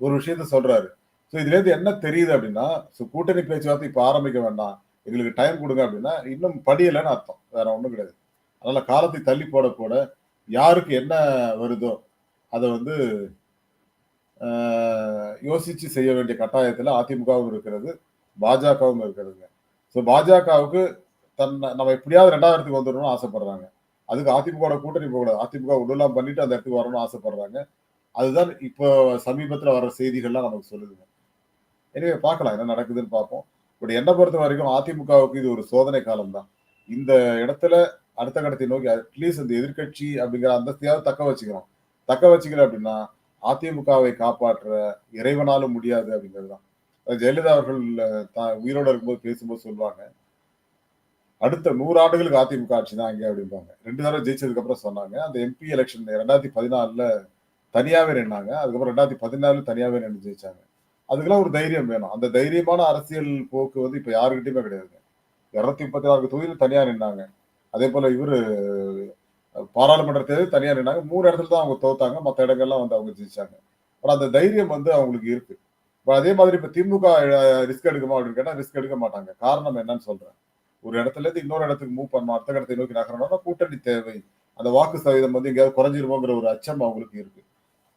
ஒரு விஷயத்த சொல்றாரு. ஸோ இதுலேருந்து என்ன தெரியுது அப்படின்னா, ஸோ கூட்டணி பேச்சுவார்த்தை இப்ப ஆரம்பிக்க வேண்டாம். எங்களுக்கு டைம் கொடுங்க அப்படின்னா, இன்னும் படியலைன்னு அர்த்தம். வேற ஒன்றும் கிடையாது. அதனால காலத்தை தள்ளி போட போட யாருக்கு என்ன வருதோ, அதை வந்து யோசிச்சு செய்ய வேண்டிய கட்டாயத்தில் அதிமுகவும் இருக்கிறது. பாஜகவும் இருக்கிறதுங்க. ஸோ பாஜகவுக்கு தன்னை நம்ம எப்படியாவது ரெண்டாவது இடத்துக்கு வந்துடணும்னு ஆசைப்படுறாங்க. அதுக்கு அதிமுகவோட கூட்டணி போகக்கூடாது. அதிமுக ஒண்ணுலாம் பண்ணிட்டு அந்த இடத்துக்கு வரணும்னு ஆசைப்படுறாங்க. அதுதான் இப்போ சமீபத்தில் வர செய்திகள்லாம் நமக்கு சொல்லுதுங்க. எனவே பார்க்கலாம் என்ன நடக்குதுன்னு பார்ப்போம். இப்படி என்ன பொறுத்த வரைக்கும் அதிமுகவுக்கு இது ஒரு சோதனை காலம் தான். இந்த இடத்துல அடுத்த கட்டத்தை நோக்கி அட்லீஸ்ட் இந்த எதிர்க்கட்சி அப்படிங்கிற அந்தஸ்தையாவது தக்க வச்சுக்கிறோம் தக்க வச்சுக்கல அப்படின்னா, அதிமுகவை காப்பாற்ற இறைவனாலும் முடியாது அப்படிங்கிறது தான். ஜெயலலிதா அவர்கள் த உயிரோடு இருக்கும்போது பேசும்போது சொல்லுவாங்க. அடுத்த நூறு ஆண்டுகளுக்கு அதிமுக ஆட்சி தான் அங்கே அப்படிம்பாங்க. ரெண்டு தடவை ஜெயிச்சதுக்கு அப்புறம் சொன்னாங்க. அந்த எம்பி எலெக்ஷன் ரெண்டாயிரத்தி பதினாலுல தனியாவே நின்னாங்க. அதுக்கப்புறம் 2014 தனியாவே நின்று ஜெயிச்சாங்க. அதுக்கெல்லாம் ஒரு தைரியம் வேணும். அந்த தைரியமான அரசியல் போக்கு வந்து இப்ப யார்கிட்டயுமே கிடையாதுங்க. 234 தொகுதியில தனியா நின்னாங்க. அதேபோல இவரு பாராளுமன்ற தேர்தல் தனியா நின்னாங்க. மூணு இடத்துல தான் அவங்க தோத்தாங்க. மற்ற இடங்கள்லாம் வந்து அவங்க ஜெயிச்சாங்க. ஆனா அந்த தைரியம் வந்து அவங்களுக்கு இருக்கு. இப்போ அதே மாதிரி இப்ப திமுக ரிஸ்க் எடுக்குமா அப்படின்னு கேட்டால் ரிஸ்க் எடுக்க மாட்டாங்க. காரணம் என்னன்னு சொல்றேன். ஒரு இடத்துல இருந்து இன்னொரு இடத்துக்கு மூவ் பண்ணணும். அடுத்த இடத்தை நோக்கி நகரணும்னா கூட்டணி தேவை. அந்த வாக்கு சதவீதம் வந்து எங்கேயாவது குறைஞ்சிருமோங்கிற ஒரு அச்சம் அவங்களுக்கு இருக்கு.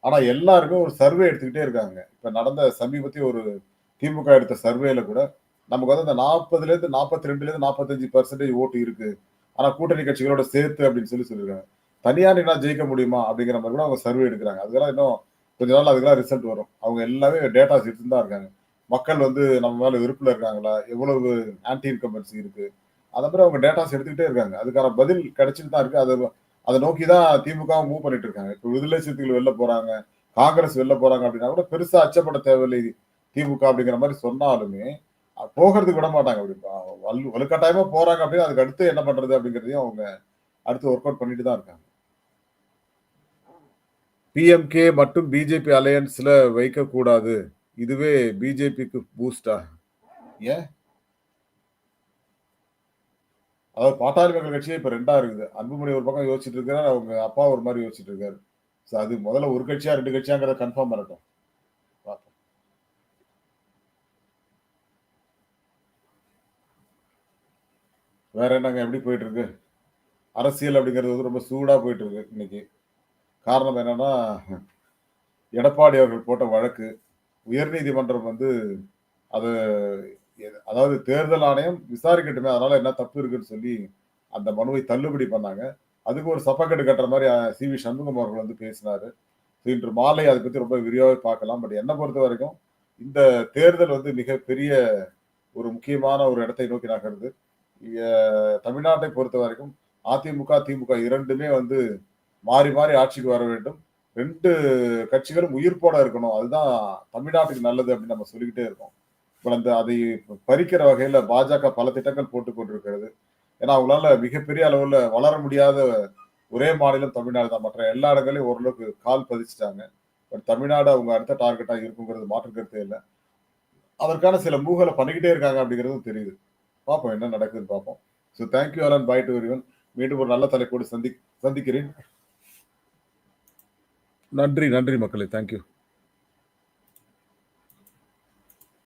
ஆனா எல்லாருமே ஒரு சர்வே எடுத்துக்கிட்டே இருக்காங்க. இப்ப நடந்த சமீபத்திய ஒரு திமுக எடுத்த சர்வேல கூட நமக்கு வந்து அந்த 40லேருந்து 42லேருந்து 45% ஓட்டு இருக்கு. ஆனா கூட்டணி கட்சிகளோட சேர்த்து அப்படின்னு சொல்லி சொல்லியிருக்காங்க. தனியார் என்ன ஜெயிக்க முடியுமா? அப்படிங்கிற மாதிரி கூட அவங்க சர்வே எடுக்கிறாங்க அதுக்கெல்லாம் இன்னும் கொஞ்ச நாள் அதுக்கெல்லாம் ரிசல்ட் வரும். அவங்க எல்லாமே டேட்டாஸ் எடுத்துட்டு தான் இருக்காங்க. மக்கள் வந்து நம்ம மேல வெறுப்புல இருக்காங்களா? எவ்வளவு ஆன்டி இன்கம்பன்சி இருக்கு? அத மாதிரி அவங்க டேட்டாஸ் எடுத்துக்கிட்டே இருக்காங்க. அதுக்கான பதில் கிடைச்சிட்டு தான் இருக்கு. அதை அதை நோக்கி தான் திமுக மூவ் பண்ணிட்டு இருக்காங்க. இப்ப விடுதலை சிறுத்தைகள் வெளில போறாங்க. காங்கிரஸ் வெளில போறாங்க அப்படின்னா கூட பெருசா அச்சப்பட தேவையில்லை திமுக அப்படிங்கிற மாதிரி சொன்னாலுமே, போகிறதுக்கு விட மாட்டாங்க. அப்படி வலு வலுக்கட்டாயமா போறாங்க அப்படின்னா, அதுக்கு அடுத்து என்ன பண்றது அப்படிங்கிறதையும் அவங்க அடுத்து ஒர்க் அவுட் பண்ணிட்டு தான் இருக்காங்க. பிஎம்கே மட்டும் பிஜேபி அலையன்ஸ்ல வைக்கக்கூடாது. இதுவே பிஜேபிக்கு பூஸ்டா? ஏன்? அதாவது பாட்டாளி மக்கள் கட்சியே இப்ப ரெண்டா இருக்குது. அன்புமணி ஒரு பக்கம் யோசிச்சுட்டு இருக்காரு. அவங்க அப்பா ஒரு மாதிரி யோசிச்சுட்டு இருக்காரு. சோ அது முதல்ல ஒரு கட்சியா ரெண்டு கட்சியாங்கிறத கன்ஃபார்ம் பண்ணட்டும். வேற என்னங்க எப்படி போயிட்டு இருக்கு? அரசியல் அப்படிங்கிறது வந்து ரொம்ப சூடா போயிட்டு இருக்கு இன்னைக்கு. காரணம் என்னன்னா, எடப்பாடி அவர்கள் போட்ட வழக்கு, உயர்நீதிமன்றம் வந்து அது அதாவது தேர்தல் ஆணையம் விசாரிக்கட்டுமே அதனால என்ன தப்பு இருக்குன்னு சொல்லி அந்த மனுவை தள்ளுபடி பண்ணாங்க. அதுக்கு ஒரு சப்பக்கட்டு கட்டுற மாதிரி சி வி சண்முகம் அவர்கள் வந்து பேசினாரு. இன்று மாலை அதை பத்தி ரொம்ப விரிவாக பார்க்கலாம். பட் என்னை பொறுத்த வரைக்கும் இந்த தேர்தல் வந்து மிகப்பெரிய ஒரு முக்கியமான ஒரு இடத்தை நோக்கி நகருது. தமிழ்நாட்டை பொறுத்த வரைக்கும் அதிமுக திமுக இரண்டுமே வந்து மாறி மாறி ஆட்சிக்கு வர வேண்டும். ரெண்டு கட்சிகளும் உயிர்ப்போட இருக்கணும். அதுதான் தமிழ்நாட்டுக்கு நல்லது அப்படின்னு நம்ம சொல்லிக்கிட்டே இருக்கோம். இப்போ அந்த அதை பறிக்கிற வகையில பாஜக பல திட்டங்கள் போட்டு கொண்டிருக்கிறது. ஏன்னா அவங்களால மிகப்பெரிய அளவுல வளர முடியாத ஒரே மாநிலம் தமிழ்நாடு தான். மற்ற எல்லா இடங்களையும் ஓரளவுக்கு கால் பதிச்சுட்டாங்க. பட் தமிழ்நாடு அவங்க அடுத்த டார்கெட்டாக இருக்குங்கிறது மாற்று கருத்தே இல்லை. அதற்கான சில மூகலை பண்ணிக்கிட்டே இருக்காங்க அப்படிங்கிறதும் தெரியுது. பார்ப்போம் என்ன நடக்குதுன்னு பார்ப்போம் so thank you Alan bye to everyone மீண்டும் ஒரு நல்ல தலைப்போடு சந்தி சந்திக்கிறேன். நன்றி நன்றி மக்களே. தேங்க்யூ